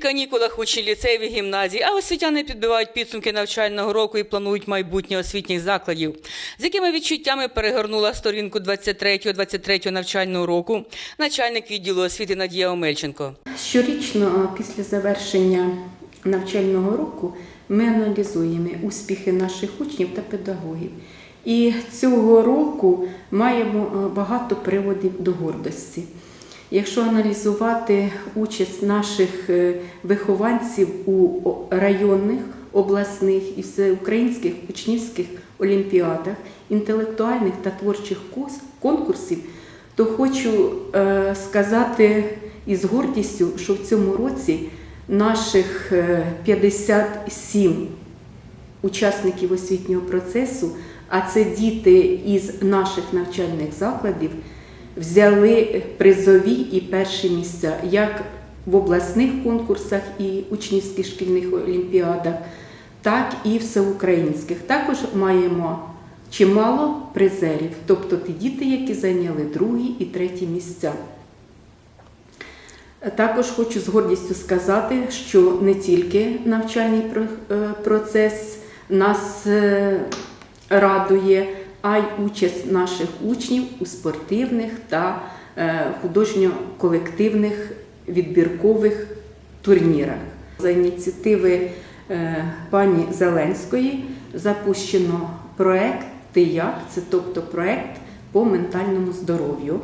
канікулах учні ліцеїв і гімназій, а освітяни підбивають підсумки навчального року і планують майбутнє освітніх закладів. З якими відчуттями перегорнула сторінку 23-23 навчального року начальник відділу освіти Надія Омельченко. Щорічно після завершення навчального року ми аналізуємо успіхи наших учнів та педагогів. І цього року маємо багато приводів до гордості. Якщо аналізувати участь наших е, вихованців у районних, обласних і всеукраїнських учнівських олімпіадах, інтелектуальних та творчих конкурсів, то хочу е, сказати із гордістю, що в цьому році наших е, 57 учасників освітнього процесу, а це діти із наших навчальних закладів, взяли призові і перші місця як в обласних конкурсах і учнівських шкільних олімпіадах, так і всеукраїнських. Також маємо чимало призерів, тобто ті діти, які зайняли другі і треті місця. Також хочу з гордістю сказати, що не тільки навчальний е, процес нас е, радує, а й участь наших учнів у спортивних та е, художньо-колективних відбіркових турнірах. За ініціативи е, пані Зеленської запущено проект «Ти як?» це тобто проект по ментальному здоров'ю.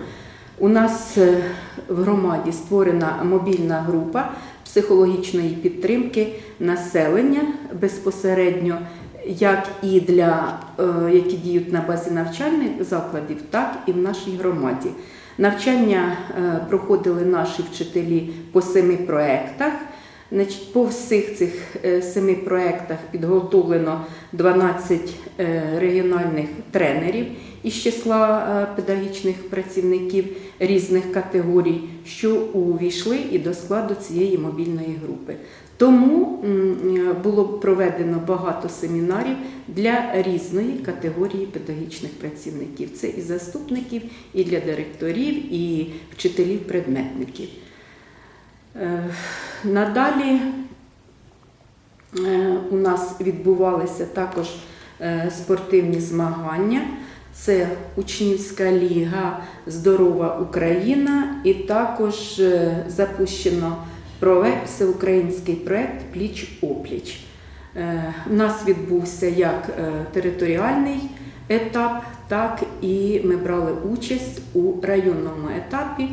У нас е, в громаді створена мобільна група психологічної підтримки населення безпосередньо, як і для е, які діють на базі навчальних закладів, так і в нашій громаді. Навчання е, проходили наші вчителі по семи проектах. По всіх цих е, семи проектах підготовлено 12 е, регіональних тренерів із числа педагогічних працівників різних категорій, що увійшли і до складу цієї мобільної групи. Тому е, було проведено багато семінарів для різної категорії педагогічних працівників. Це і заступників, і для директорів, і вчителів-предметників. Е, Надалі е, у нас відбувалися також спортивні змагання. Це Учнівська ліга Здорова Україна і також запущено проект, всеукраїнський проект Пліч опліч. Е, У нас відбувся як е, територіальний етап, так і ми брали участь у районному етапі,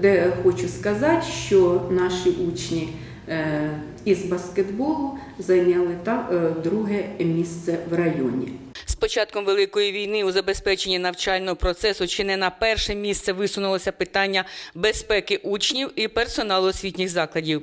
де хочу сказати, що наші учні е, із баскетболу зайняли друге місце в районі. З початком Великої війни у забезпеченні навчального процесу чи не на перше місце висунулося питання безпеки учнів і персоналу освітніх закладів.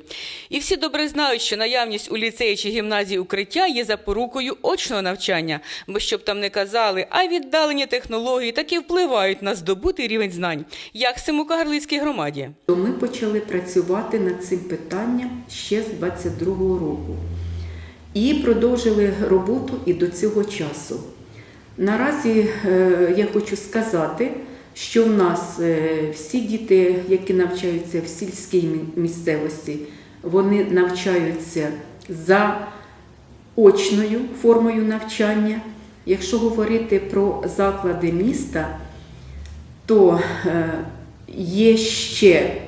І всі добре знають, що наявність у ліцеї чи гімназії укриття є запорукою очного навчання, бо щоб там не казали, а віддалені технології таки впливають на здобутий рівень знань, як в Семукагарлицькій громаді. То ми почали працювати над цим питанням ще з 22-го року і продовжили роботу і до цього часу. Наразі е, я хочу сказати, що в нас е, всі діти, які навчаються в сільській місцевості, вони навчаються за очною формою навчання. Якщо говорити про заклади міста, то е, є ще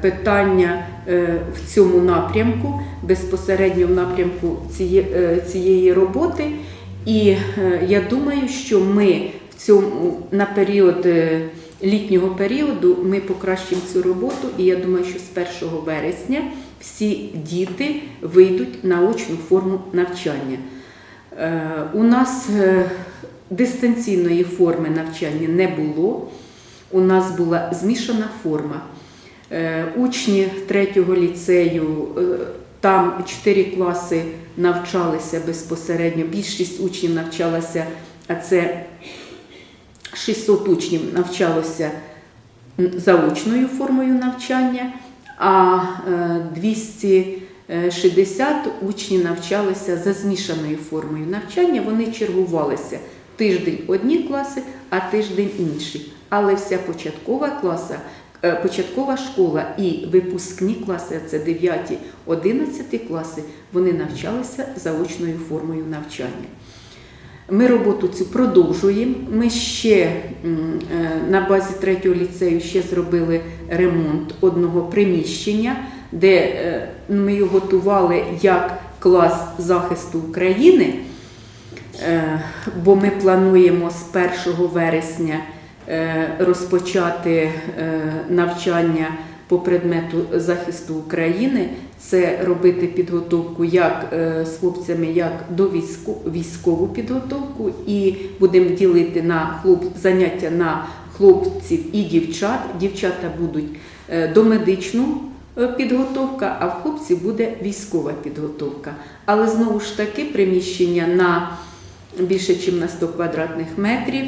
питання в цьому напрямку, безпосередньо в напрямку е, цієї роботи. І е, я думаю, що ми в цьому на період е, літнього періоду ми покращимо цю роботу, і я думаю, що з 1 вересня всі діти вийдуть на очну форму навчання. Е, У нас е, дистанційної форми навчання не було. У нас була змішана форма. Е, Учні третього ліцею, е, там 4 класи навчалися безпосередньо, більшість учнів навчалася, а це 600 учнів навчалося заочною формою навчання, а е, 260 учнів навчалися за змішаною формою навчання. Вони чергувалися тиждень одні класи, а тиждень інші. Але вся початкова класа е, початкова школа і випускні класи, а це 9, 11 класи, вони навчалися заочною формою навчання. Ми роботу цю продовжуємо. Ми ще е, на базі третього ліцею ще зробили ремонт одного приміщення, де е, ми його готували як клас захисту України, Е, бо ми плануємо з 1 вересня е, розпочати е, навчання по предмету захисту України. Це робити підготовку як е, з хлопцями, як до військову підготовку, і будемо ділити на хлоп, заняття на хлопців і дівчат. Дівчата будуть е, домедичну е, підготовка, а в хлопців буде військова підготовка. Але знову ж таки приміщення на більше, ніж на 100 квадратних метрів,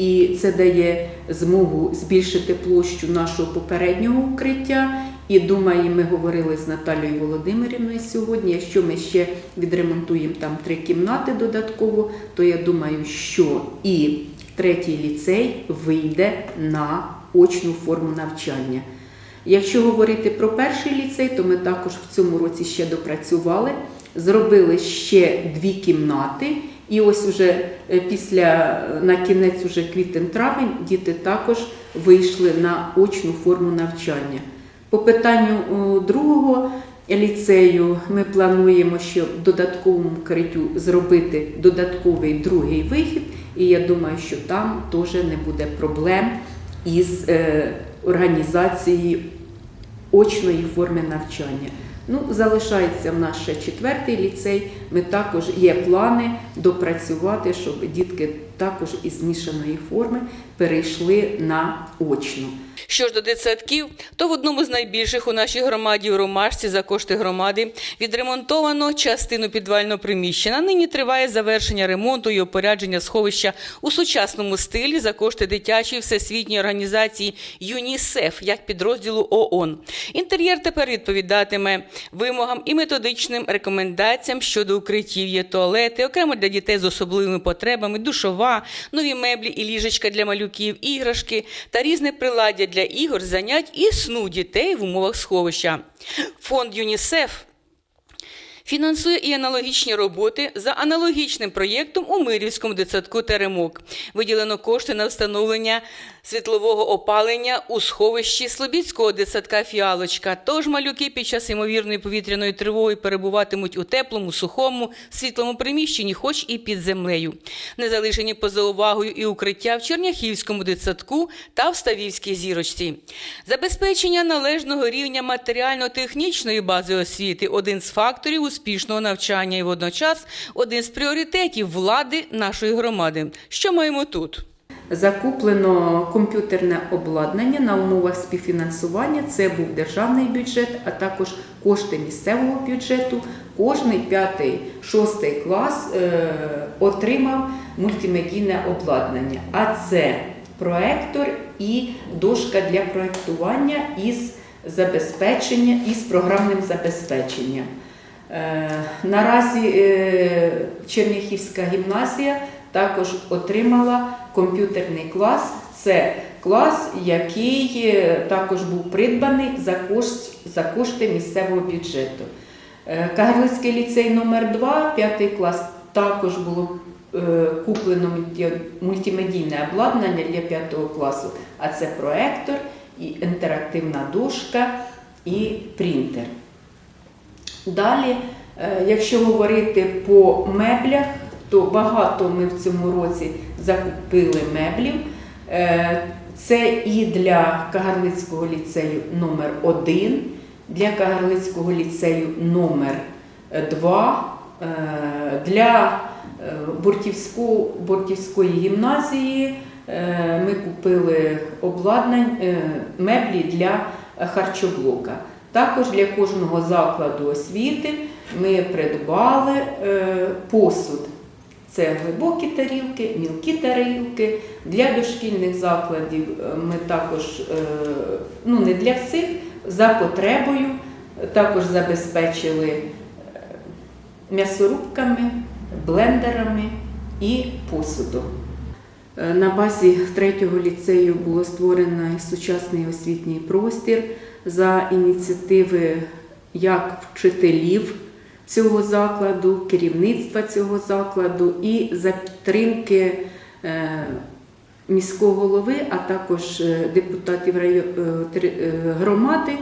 і це дає змогу збільшити площу нашого попереднього укриття. І думаю, ми говорили з Наталією Володимирівною сьогодні. Якщо ми ще відремонтуємо там три кімнати додатково, то я думаю, що і третій ліцей вийде на очну форму навчання. Якщо говорити про перший ліцей, то ми також в цьому році ще допрацювали, зробили ще дві кімнати. І ось уже е, після на кінець, уже квітень-травень, діти також вийшли на очну форму навчання. По питанню другого ліцею ми плануємо, що в додатковому укриттю зробити додатковий другий вихід, і я думаю, що там теж не буде проблем із е, організацією очної форми навчання. Ну, залишається в нас ще четвертий ліцей. Ми також є плани допрацювати, щоб дітки також із змішаної форми перейшли на очну. Що ж до дитсадків, то в одному з найбільших у нашій громаді у Ромашці за кошти громади відремонтовано частину підвального приміщення. Нині триває завершення ремонту і опорядження сховища у сучасному стилі за кошти дитячої всесвітньої організації ЮНІСЕФ як підрозділу ООН. Інтер'єр тепер відповідатиме вимогам і методичним рекомендаціям щодо укриттів. Є туалети, окремо для дітей з особливими потребами, душова, нові меблі і ліжечка для малюків, іграшки та різне приладдя для ігор, занять і сну дітей в умовах сховища. Фонд ЮНІСЕФ Фінансує і аналогічні роботи за аналогічним проєктом у Мирівському дитсадку Теремок. Виділено кошти на встановлення світлового опалення у сховищі Слобідського дитсадка Фіалочка. Тож малюки під час ймовірної повітряної тривоги перебуватимуть у теплому, сухому, світлому приміщенні, хоч і під землею. Не залишені поза увагою і укриття в Черняхівському дитсадку та в Ставівській зірочці. Забезпечення належного рівня матеріально-технічної бази освіти один з факторів успішного навчання і водночас один з пріоритетів влади нашої громади. Що маємо тут? Закуплено комп'ютерне обладнання на умовах співфінансування. Це був державний бюджет, а також кошти місцевого бюджету. Кожний п'ятий, шостий клас е, отримав мультимедійне обладнання. А це проектор і дошка для проектування із забезпечення із програмним забезпеченням. Е, Наразі е, Черняхівська гімназія також отримала комп'ютерний клас. Це клас, який е, також був придбаний за, кошт, за кошти місцевого бюджету. Е, Кагарлицький ліцей номер 2 п'ятий клас, також було е, куплено мультимедійне обладнання для п'ятого класу, а це проектор, і інтерактивна дошка і принтер. Далі, якщо говорити по меблях, то багато ми в цьому році закупили меблів. Е, Це і для Кагарлицького ліцею номер 1 для Кагарлицького ліцею номер 2 для е, Бортівської гімназії е, ми купили обладнань, е, меблі для харчоблока. Також для кожного закладу освіти ми придбали е, посуд. Це глибокі тарілки, мілкі тарілки. Для дошкільних закладів е, ми також, е, ну не для всіх, за потребою також забезпечили е, м'ясорубками, блендерами і посудом. На базі третього ліцею було створено сучасний освітній простір за ініціативи як вчителів цього закладу, керівництва цього закладу і за підтримки е, міського голови, а також е, депутатів е, громади,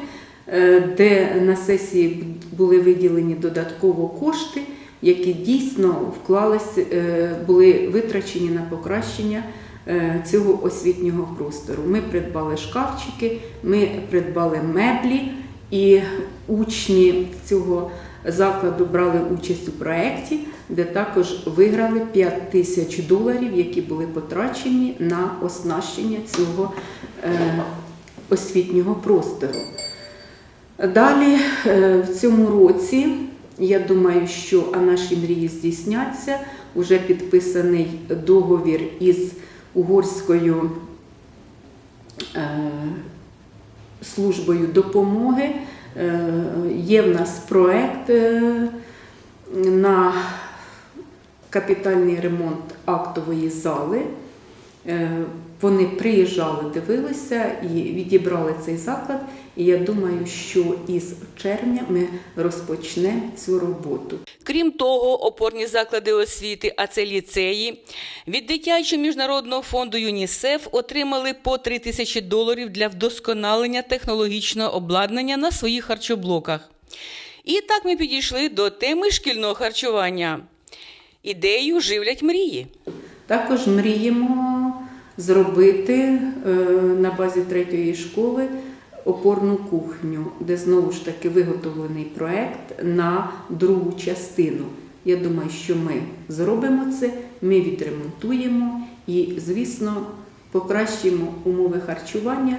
де на сесії були виділені додатково кошти, які дійсно вклалися, були витрачені на покращення цього освітнього простору. Ми придбали шкафчики, ми придбали меблі, і учні цього закладу брали участь у проєкті, де також виграли 5 тисяч доларів, які були потрачені на оснащення цього е, освітнього простору. Далі е, в цьому році, я думаю, що а наші мрії здійсняться. Уже підписаний договір із угорською е, службою допомоги. Е, Є в нас проект е, на капітальний ремонт актової зали. Е, Вони приїжджали, дивилися і відібрали цей заклад. І я думаю, що із червня ми розпочнемо цю роботу. Крім того, опорні заклади освіти, а це ліцеї, від дитячого міжнародного фонду ЮНІСЕФ отримали по 3 тисячі доларів для вдосконалення технологічного обладнання на своїх харчоблоках. І так ми підійшли до теми шкільного харчування. Ідею живлять мрії. Також мріємо зробити е, на базі третьої школи опорну кухню, де знову ж таки виготовлений проект на другу частину. Я думаю, що ми зробимо це, ми відремонтуємо і, звісно, покращимо умови харчування.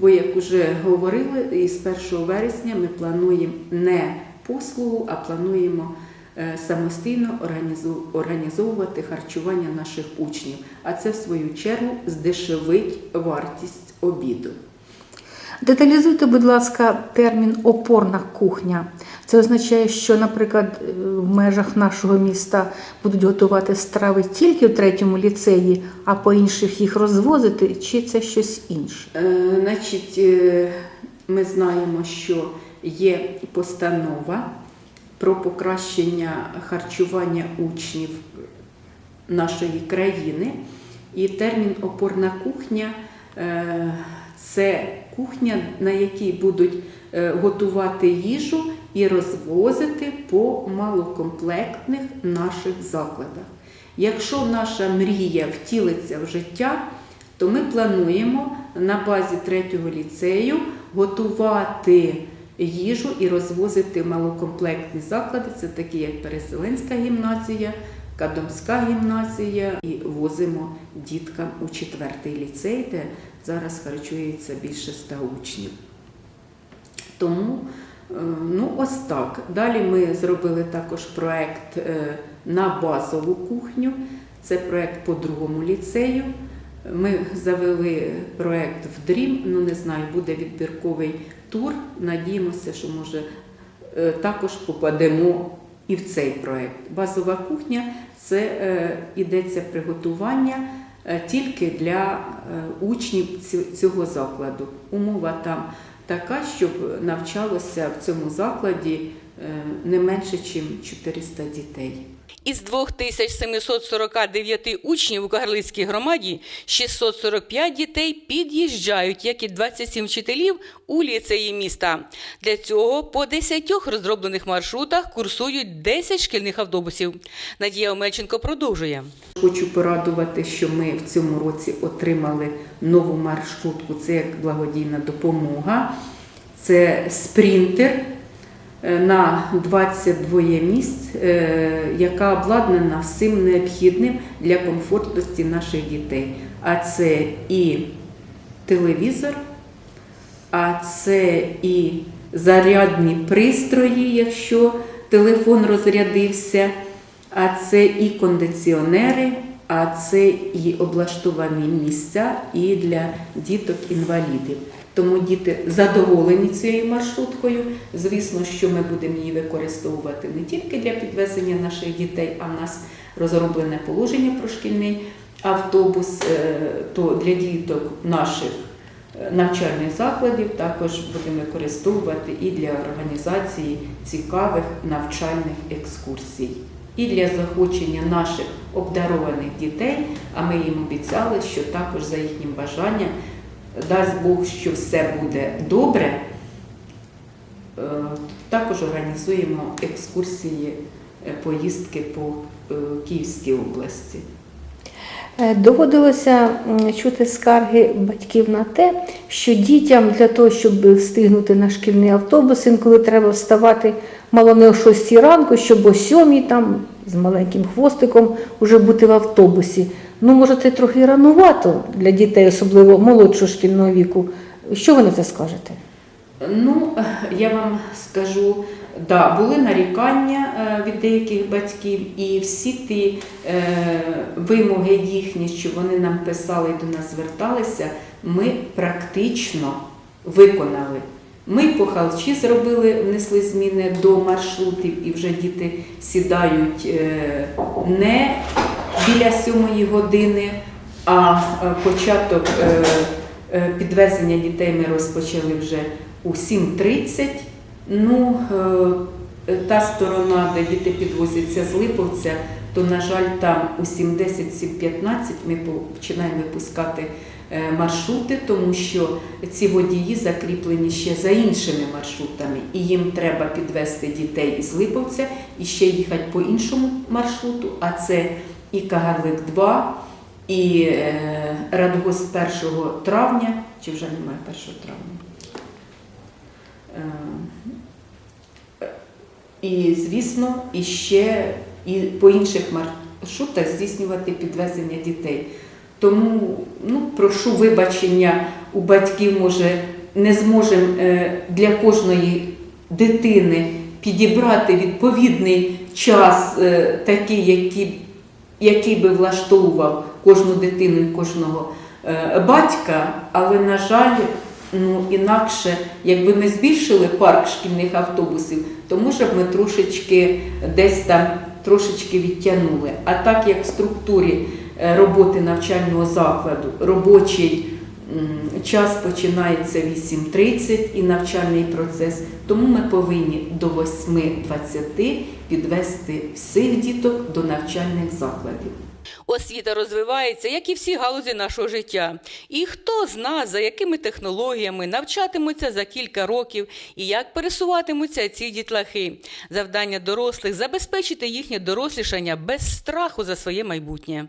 Бо, як вже говорили, із 1 вересня ми плануємо не послугу, а плануємо самостійно організу- організовувати харчування наших учнів. А це, в свою чергу, здешевить вартість обіду. Деталізуйте, будь ласка, термін опорна кухня. Це означає, що, наприклад, е, в межах нашого міста будуть готувати страви тільки в третьому ліцеї, а по інших їх розвозити, чи це щось інше? Е, Значить, е, ми знаємо, що є постанова про покращення харчування учнів нашої країни. І термін опорна кухня е, це кухня, на якій будуть е, готувати їжу і розвозити по малокомплектних наших закладах. Якщо наша мрія втілиться в життя, то ми плануємо на базі третього ліцею готувати їжу і розвозити малокомплектні заклади. Це такі, як Переселенська гімназія, Кадомська гімназія, і возимо діткам у четвертий ліцей, де зараз харчується більше ста учнів. Тому е, ну, ось так. Далі ми зробили також проект е, на базову кухню. Це проект по другому ліцею. Ми завели проект в Дрім, ну не знаю, буде відбірковий тур. Надіємося, що може е, також попадемо і в цей проект. Базова кухня це е, йдеться приготування е, тільки для е, учнів цього закладу. Умова там така, щоб навчалося в цьому закладі не менше, ніж 400 дітей. Із 2749 учнів у Кагарлицькій громаді 645 дітей під'їжджають, як і 27 вчителів у ліцеї міста. Для цього по 10 розроблених маршрутах курсують 10 шкільних автобусів. Надія Омельченко продовжує. Хочу порадувати, що ми в цьому році отримали нову маршрутку. Це як благодійна допомога. Це спринтер на 22 місць, е, яка обладнана всім необхідним для комфортності наших дітей. А це і телевізор, а це і зарядні пристрої, якщо телефон розрядився, а це і кондиціонери, а це і облаштовані місця і для діток-інвалідів. Тому діти задоволені цією маршруткою. Звісно, що ми будемо її використовувати не тільки для підвезення наших дітей, а в нас розроблене положення про шкільний автобус, е, то для діток наших е, навчальних закладів також будемо використовувати і для організації цікавих навчальних екскурсій. І для заохочення наших обдарованих дітей, а ми їм обіцяли, що також за їхнім бажанням, дасть Бог, що все буде добре, е, також організуємо екскурсії, е, поїздки по е, Київській області. Доводилося чути скарги батьків на те, що дітям для того, щоб встигнути на шкільний автобус, інколи треба вставати мало не о 6 ранку, щоб о 7 там з маленьким хвостиком вже бути в автобусі. Ну, може, це трохи ранувато для дітей, особливо молодшого шкільного віку. Що ви на це скажете? Ну, я вам скажу, да, були нарікання е, від деяких батьків, і всі ті е, вимоги їхні, що вони нам писали і до нас зверталися, ми практично виконали. Ми по халчі зробили, внесли зміни до маршрутів, і вже діти сідають е, не біля сьомої години, а е, початок е, е, підвезення дітей ми розпочали вже у 7.30. Ну, та сторона, де діти підвозяться з Липовця, то, на жаль, там у 7.10-7.15 ми починаємо випускати маршрути, тому що ці водії закріплені ще за іншими маршрутами, і їм треба підвести дітей із Липовця і ще їхати по іншому маршруту, а це і Кагарлик 2, і е, Радгосп 1 травня, чи вже немає 1 травня. Е, І, звісно, і ще і по інших маршрутах здійснювати підвезення дітей. Тому ну, прошу вибачення у батьків, може, не зможемо е, для кожної дитини підібрати відповідний час, такий, який, який би влаштовував кожну дитину і кожного е, батька, але, на жаль, ну, інакше, якби ми збільшили парк шкільних автобусів, то може б ми трошечки десь там трошечки відтягнули. А так як в структурі е, роботи навчального закладу робочий час починається 8.30 і навчальний процес, тому ми повинні до 8.20 підвести всіх діток до навчальних закладів. Освіта розвивається, як і всі галузі нашого життя. І хто зна, за якими технологіями навчатимуться за кілька років і як пересуватимуться ці дітлахи. Завдання дорослих забезпечити їхнє дорослішання без страху за своє майбутнє.